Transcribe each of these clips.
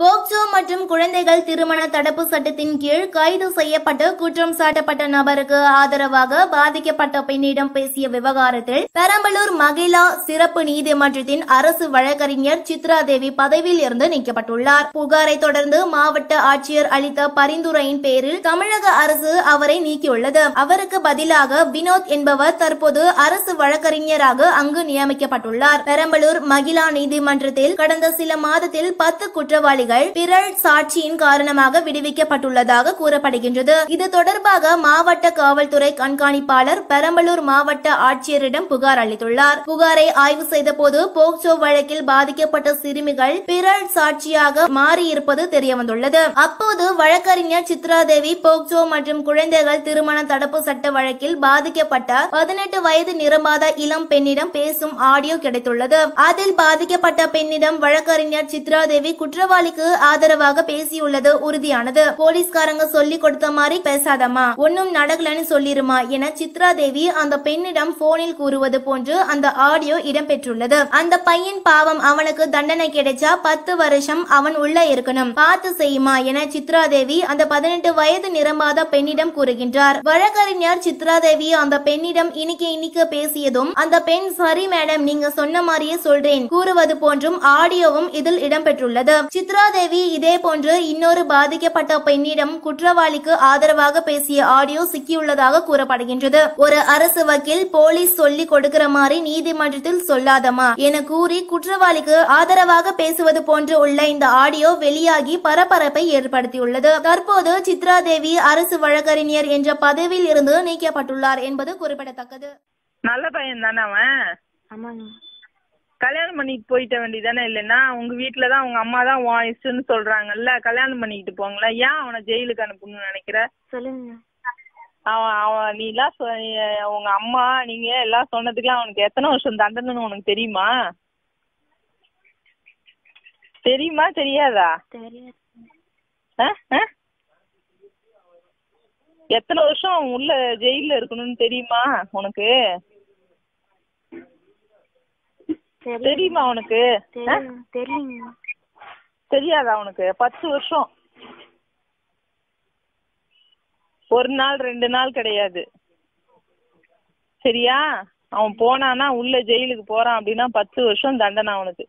POCSO மற்றும் குழந்தைகள் திருமண தடுப்பு சட்டத்தின் கீழ் கைது செய்யப்பட்டு குற்றம் சாட்டப்பட்ட நபருக்கு ஆதரவாக பாதிக்கப்பட்ட பெண்ணிடம் பேசிய விவகாரத்தில் பெரம்பலூர் மகிழா சிறப்பு நீதிமன்றத்தின் அரசு வழக்கறிஞர் சித்ரா தேவி பதவியில் இருந்து நீக்கப்பட்டுள்ளார். புகாரை தொடர்ந்து மாவட்ட ஆட்சியர் அளித்த பரிந்துரையின் பேரில் தமிழக அரசு அவரை நீக்கியுள்ளது. அவருக்கு பதிலாக வினோத் என்பவர் தற்போது அரசு வழக்கறிஞராக அங்கு நியமிக்கப்பட்டுள்ளார். பெரம்பலூர் மகிழா நீதிமன்றத்தில் கடந்த சில மாதத்தில் பத்து குற்றவாளிகள் பிறழ் சாட்சியின் காரணமாக விடுவிக்கப்பட்டுள்ளதாக கூறப்படுகின்றது. இது தொடர்பாக மாவட்ட காவல்துறை கண்காணிப்பாளர் பெரம்பலூர் மாவட்ட ஆட்சியரிடம் புகார் அளித்துள்ளார். புகாரை ஆய்வு செய்தபோது போக்சோ வழக்கில் பாதிக்கப்பட்ட சிறுமிகள் பிறழ் சாட்சியாக மாறியிருப்பது தெரியவந்துள்ளது. அப்போது வழக்கறிஞர் சித்ராதேவி போக்சோ மற்றும் குழந்தைகள் திருமண தடுப்பு சட்ட வழக்கில் பாதிக்கப்பட்ட பதினெட்டு வயது நிரம்பாத இளம் பெண்ணிடம் பேசும் ஆடியோ கிடைத்துள்ளது. அதில் பாதிக்கப்பட்ட பெண்ணிடம் வழக்கறிஞர் சித்ராதேவி குற்றவாளிக்கு ஆதரவாக பேசியுள்ளது உறுதியானது. போலீஸ்காரங்க சொல்லி கொடுத்த மாதிரி பேசாதம்மா. ஒன்னும் நடக்கலன்னு சொல்லிருமா என சித்ராதேவி அந்த பெண்ணிடம் போனில் கூறுவது போன்று அந்த ஆடியோ இடம்பெற்றுள்ளது. அந்த பையன் பாவம் அவனுக்கு தண்டனை கிடைச்சா பத்து வருஷம் அவன் உள்ள இருக்கணும். பார்த்து செய்யுமா என சித்ராதேவி அந்த பதினெட்டு வயது நிரம்பாத பெண்ணிடம் கூறுகின்றார். வழக்கறிஞர் சித்ராதேவி அந்த பெண்ணிடம் இனிக்க இனிக்க பேசியதும் அந்த பெண் சரி மேடம் நீங்க சொன்ன மாதிரியே சொல்றேன் கூறுவது போன்றும் ஆடியோவும் இதில் இடம்பெற்றுள்ளது. சித்ரா சித்ராதேவி இதே போன்று இன்னொரு பாதிக்கப்பட்ட பெண்ணிடம் குற்றவாளிக்கு ஆதரவாக பேசிய ஆடியோ சிக்கியுள்ளதாக கூறப்படுகின்றது. ஒரு அரசு வக்கீல் போலீஸ் சொல்லி கொடுக்கிற மாதிரி நீதிமன்றத்தில் சொல்லாதமா என கூறி குற்றவாளிக்கு ஆதரவாக பேசுவது போன்று உள்ள இந்த ஆடியோ வெளியாகி பரபரப்பை ஏற்படுத்தியுள்ளது. தற்போது சித்ராதேவி அரசு வழக்கறிஞர் என்ற பதவியில் இருந்து நீக்கப்பட்டுள்ளார் என்பது குறிப்பிடத்தக்கது. நல்ல பையன் தானே அவன்? ஆமாங்க. கல்யாணம் பண்ணிட்டு போயிட்ட வேண்டியதானே இல்லைன்னா உங்க வீட்ல தான் உங்க அம்மா தான் உன் இஷ்டம்னு சொல்றாங்கல்ல? கல்யாணம் பண்ணிக்கிட்டு போங்களேன். ஏன் அவனை ஜெயிலுக்கு அனுப்பணும்னு நினைக்கிற? சொல்லுங்க அவன் அவன் நீ எல்லாம் உங்க அம்மா நீங்க எல்லாம் சொன்னதுக்கெல்லாம் அவனுக்கு எத்தனை வருஷம் தண்டனைன்னு உனக்கு தெரியுமா? தெரியுமா தெரியாதா? எத்தனை வருஷம் உள்ள ஜெயில்ல இருக்கணும்னு தெரியுமா உனக்கு? தெரியும்? உனக்கு? தெரியும் தெரியாதா உனக்கு? பத்து வருஷம். ஒரு நாள் ரெண்டு நாள் கிடையாது. சரியா? அவன் போனானா உள்ள ஜெயிலுக்கு போறான் அப்படின்னா பத்து வருஷம் தண்டனை அவனுக்கு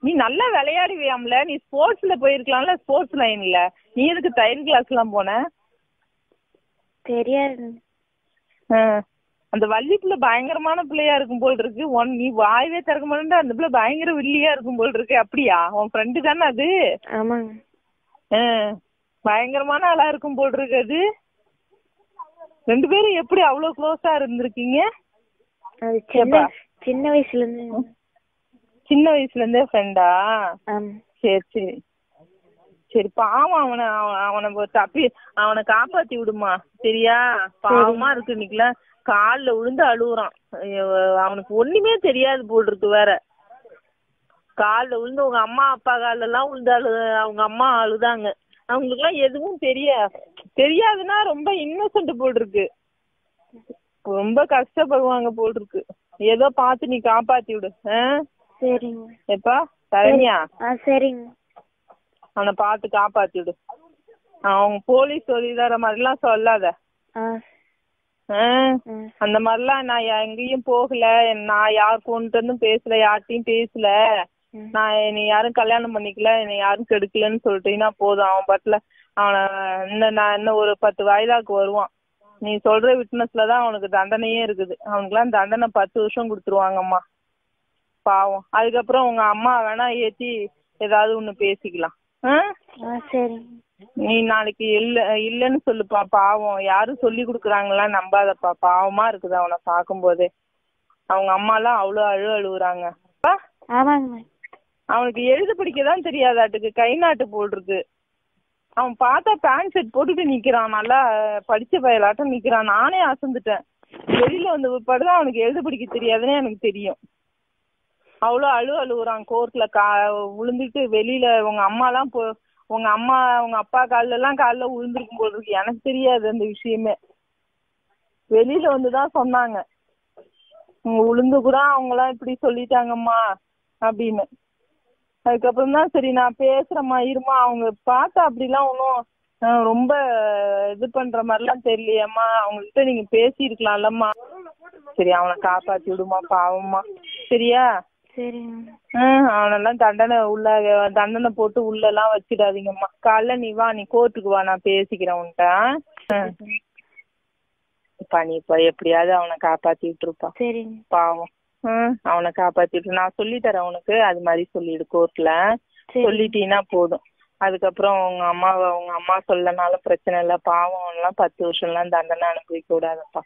நீ நல்லா விளையாடுவியாம்ல? நீ ஸ்போர்ட்ஸ்ல போயிருக்கலாம்ல? ஸ்போர்ட்ஸ் லைன்ல. நீ எதுக்கு தையல் கிளாஸ் எல்லாம் போன? தெரியாது. அந்த வள்ளி பிள்ளை பயங்கரமான பிள்ளையா இருக்கும் போல் இருக்கு. ஒன் நீ வாயவே திறக்க மாட்டேன் அந்த பிள்ளை பயங்கர வில்லியா இருக்கும் போல் இருக்கு. அப்படியா? உன் ஃப்ரெண்டு தானே அது. பயங்கரமான ஆளா இருக்கும் போல் இருக்கு அது. ரெண்டு பேரும் எப்படி அவ்வளவு க்ளோஸா இருந்திருக்கீங்க? சின்ன வயசுல இருந்து. சின்ன வயசுல இருந்தே ஃப்ரெண்டா சரி சரி. சரி பாவம் அவனை அவன் தப்பி அவனை காப்பாத்தி விடுமா? சரியா? பாவமா இருக்கு இன்னைக்குலாம். கால்ல விழுந்து அழுகுறான் அவனுக்கு ஒண்ணுமே தெரியாது போல் வேற. கால்ல விழுந்து உங்க அம்மா அப்பா கால்ல எல்லாம் விழுந்து அழு அவங்க அம்மா அழுதாங்க. அவங்களுக்கு எல்லாம் எதுவும் தெரியாது தெரியாதுன்னா ரொம்ப இன்னசென்ட் போல் இருக்கு. ரொம்ப கஷ்டப்படுவாங்க போல் இருக்கு. ஏதோ பார்த்து நீ காப்பாத்தி விடு சரிங்க. எப்பா சரண்யா? சரிங்க. அவனை பார்த்து காப்பாத்தி விடு. அவங்க போலீஸ் சொல்லிதர மாதிரிலாம் சொல்லாத. அந்த மாதிரிலாம் நான் எங்கேயும் போகல. நான் யார் பேசல யார்கிட்டயும் பேசல. நான் என்னை யாரும் கல்யாணம் பண்ணிக்கல என்னை யாரும் கெடுக்கலன்னு சொல்லிட்டீங்கன்னா போதும் அவன் பாட்டுல அவனை இன்னும் நான் இன்னும் ஒரு பத்து வயதாக்கு வருவான். நீ சொல்ற விட்னஸ்ல தான் அவனுக்கு தண்டனையே இருக்குது. அவனுக்குலாம் தண்டனை பத்து வருஷம் கொடுத்துருவாங்கம்மா. பாவம். அதுக்கப்புறம் உங்க அம்மா வேணா ஏத்தி ஏதாவது ஒண்ணு பேசிக்கலாம். ஆ சரி. நீ நாளைக்கு இல்ல இல்லன்னு சொல்லுப்பா பாவம். யாரும் சொல்லி கொடுக்குறாங்களா நம்பாதப்பா. பாவமா இருக்குது அவனை பார்க்கும்போதே. அவங்க அம்மாலாம் அவ்வளோ அழு அழுகுறாங்க ஆமாங்க அவனுக்கு எழுத படிக்க தான் தெரியாதாட்டுக்கு. கை நாட்டு போட்டிருக்கு. அவன் பார்த்தா பேண்ட் ஷர்ட் போட்டுட்டு நிக்கிறான். நல்லா படிச்ச பயலாட்டம் நிக்கிறான். நானே அசந்துட்டேன். வெளியில வந்து பிற்பாடு அவனுக்கு எழுத படிக்க தெரியாதுன்னு எனக்கு தெரியும். அவ்வளோ அழு அழுகுறான் கோர்ட்ல கா விழுந்துட்டு வெளியில உங்க அம்மாலாம் போ உங்க அம்மா உங்க அப்பா கால்ல எல்லாம் கால்ல விழுந்திருக்கும் போல இருக்கு. எனக்கு தெரியாது அந்த விஷயமே. வெளியில வந்து தான் சொன்னாங்க. உங்க விழுந்து கூட அவங்களாம் இப்படி சொல்லிட்டாங்கம்மா அப்படின்னு. அதுக்கப்புறம் தான் சரி நான் பேசுறேம்மா இருமா அவங்க பார்த்தா அப்படிலாம் ஒன்றும் ரொம்ப இது பண்ற மாதிரிலாம் தெரியலையேம்மா. அவங்கள்ட்ட நீங்க பேசியிருக்கலாம்லம்மா. சரி அவனை காப்பாத்தி விடுமா பாவம்மா. சரியா? அவனெல்லாம் தண்டனை உள்ள தண்டனை போட்டு உள்ளெல்லாம் வச்சிடாதீங்கம்மா. காலைல நீ வா நீ கோர்ட்டுக்கு வா நான் பேசிக்கிறேன் உன்கிட்ட. இப்போ எப்படியாவது அவனை காப்பாத்தி விட்டுருப்பா சரிங்க. பாவம். அவனை காப்பாத்தி விட்டு நான் சொல்லி தரேன் உனக்கு. அது மாதிரி சொல்லிடு கோர்ட்ல சரி சொல்லிட்டீன்னா போதும். அதுக்கப்புறம் உங்க அம்மாவை உங்க அம்மா சொல்லனாலும் பிரச்சனை இல்லை. பாவம் எல்லாம் பத்து வருஷம்லாம் தண்டனை அனுபவிக்க கூடாதுப்பா.